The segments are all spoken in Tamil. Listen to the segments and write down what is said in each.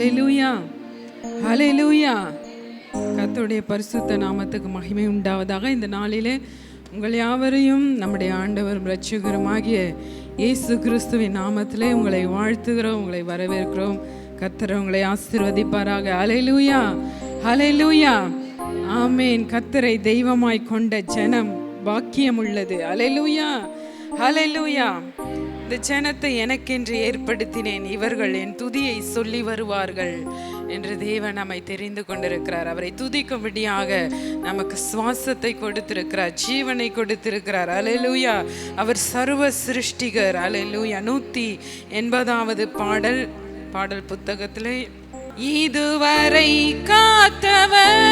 ஹலெலூயா ஹலெலூயா கத்தோடைய பரிசுத்த நாமத்துக்கு மகிமை உண்டாவதாக இந்த நாளிலே உங்கள் யாவரையும் நம்முடைய ஆண்டவரும் இரட்சகருமாகிய இயேசு கிறிஸ்துவின் நாமத்திலே உங்களை வாழ்த்துகிறோம் உங்களை வரவேற்கிறோம். கத்தர் உங்களை ஆசீர்வதிப்பாராக. ஹalleluya ஹalleluya ஆமேன். கத்தரை தெய்வமாய் கொண்ட ஜனம் பாக்கியம் உள்ளது. ஹalleluya ஹalleluya இந்த ஜனத்தை எனக்கென்று ஏற்படுத்தினேன். இவர்கள் என் துதியை சொல்லி வருவார்கள் என்று தேவன் நம்மை தெரிந்து கொண்டிருக்கிறார். அவரை துதிக்கும்படியாக நமக்கு சுவாசத்தை கொடுத்திருக்கிறார் ஜீவனை கொடுத்திருக்கிறார். அலையலூயா அவர் சர்வ சிருஷ்டிகர். அலையலூயா நூத்தி எண்பதாவது பாடல் பாடல் புத்தகத்திலே இதுவரை காத்தவர்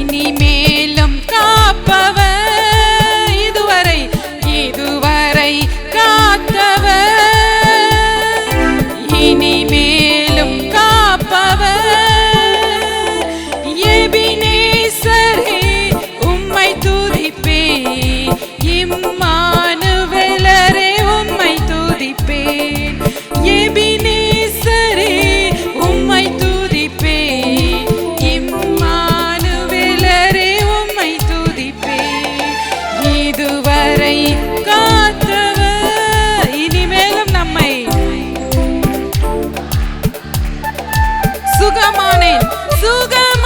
இனிமேலும் காப்பவர் இதுவரை இதுவரை காத்தவர். queen, Sugar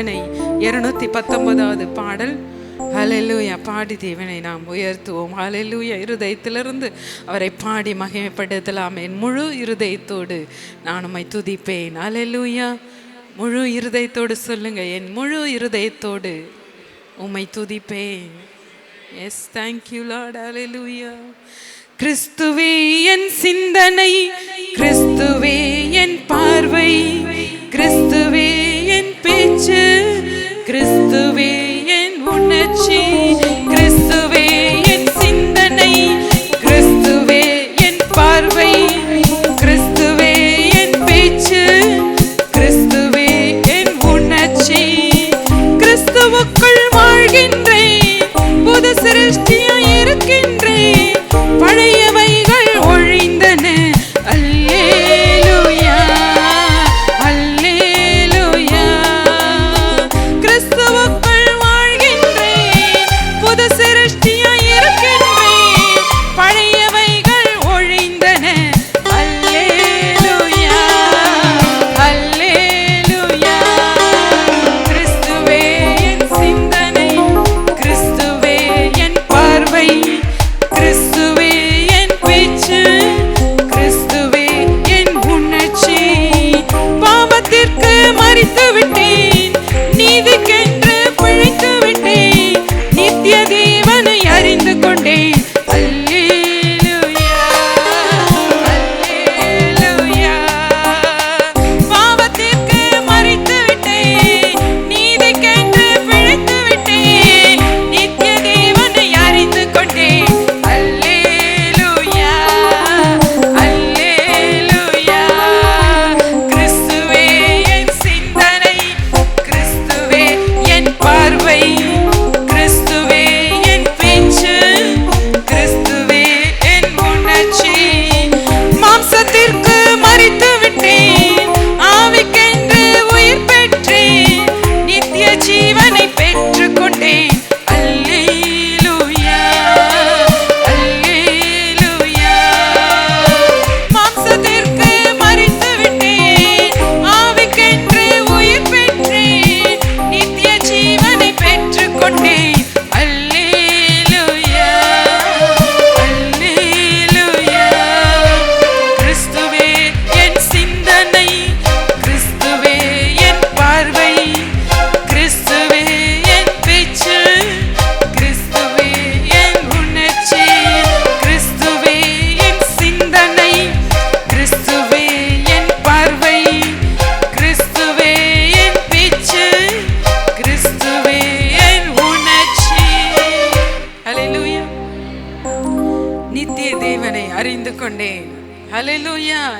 என் சிந்தனை இருநூத்தி பத்தொன்பதாவது பாடல். ஹalleluya பாடி தேவனை நாம் உயர்த்துவோம். ஹalleluya இருதயத்திலிருந்து அவரை பாடி மகிமைப்படுத்தலாம். என் முழு இருதயத்தோடு நான் உம்மை துதிப்பேன். ஹalleluya முழு இருதயத்தோடு சொல்லுங்க. என் முழு இருதயத்தோடு உம்மை துதிப்பேன். எஸ் தேங்க்யூ லார்ட் ஹalleluya கிறிஸ்துவே என் சிந்தனை. கிறிஸ்துவே என் பார்வை. கிறிஸ்துவே என் கிறிஸ்துவே.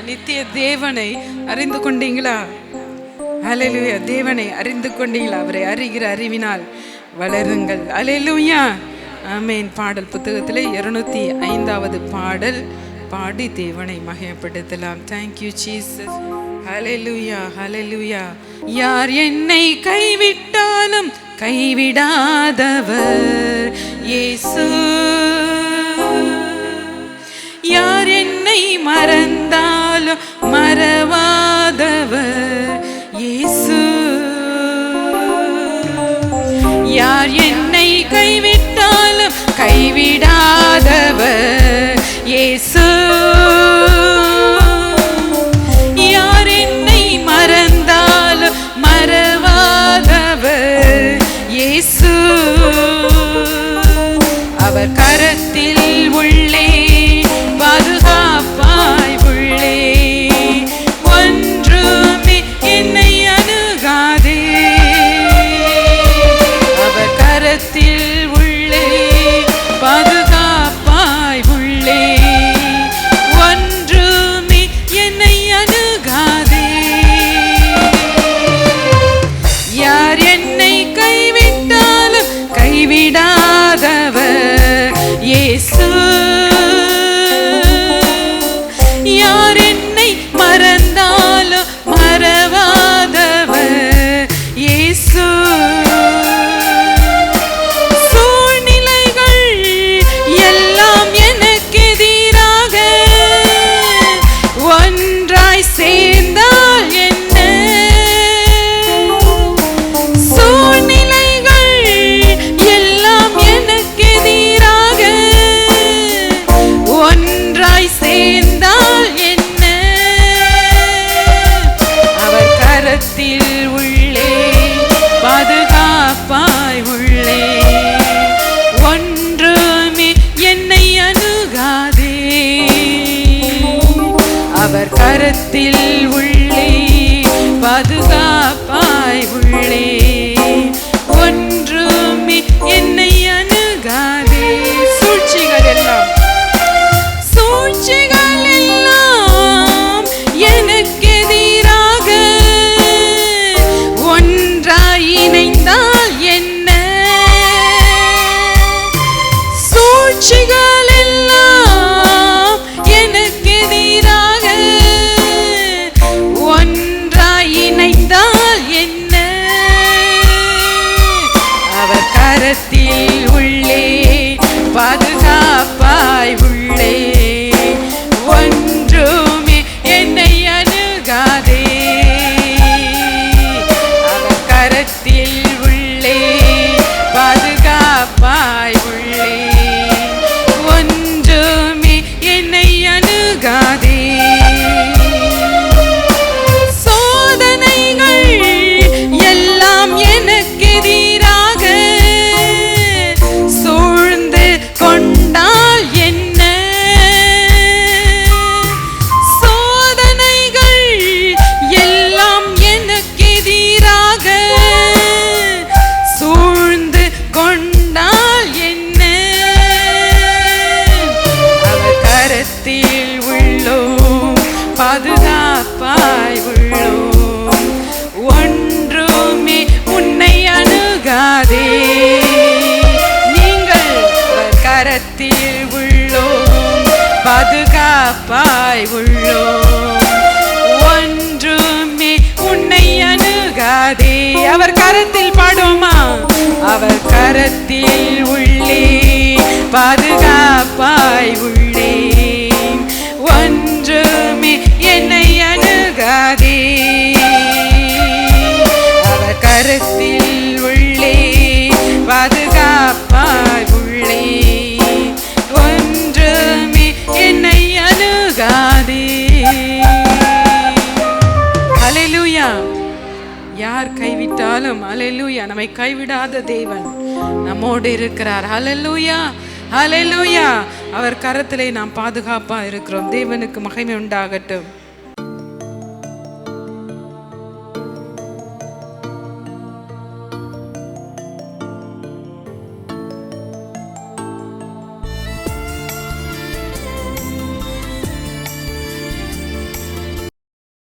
நித்திய தேவனை அறிந்து கொண்டீங்களா? ஹalleluya தேவனை அறிந்து கொண்டீங்களா? அவரை அறிகிற அறிவினால் வளருங்கள். ஹalleluya ஆமேன் பாடல் புத்தகத்திலே இருநூத்தி ஐந்தாவது பாடல். பாடி தேவனை மகிமைப்படுத்தலாம். தேங்க்யூ ஜீசஸ் ஹalleluya ஹalleluya யார் என்னை கைவிட்டாலும் கைவிடாதவர் இயேசு. யார் என்னை மறந்தாலும் மறவாதவர். இயேசு யார் என்னை அவர் உள்ளே பாதுகாப்பாய் உள்ளே கரத்தில் உள்ளோம் பாதுகாப்பாய் உள்ளோம் ஒன்றுமே உன்னை அணுகாதே. நீங்கள் கரத்தில் உள்ளோம் பாதுகாப்பாய் உள்ளோம் ஒன்றுமே உன்னை அணுகாதே. அவர் கரத்தில் பாடுமா? அவர் கரத்தில் உள்ளே பாதுகாப்பாய் உள்ள கைவிட்டாலும் அலையலூயா நம்மை கைவிடாத தேவன் நம்மோடு இருக்கிறார். அலையலூயா அலையலூயா அவர் கரத்திலே நாம் பாதுகாப்பா இருக்கிறோம். தேவனுக்கு மகிமை உண்டாகட்டும்.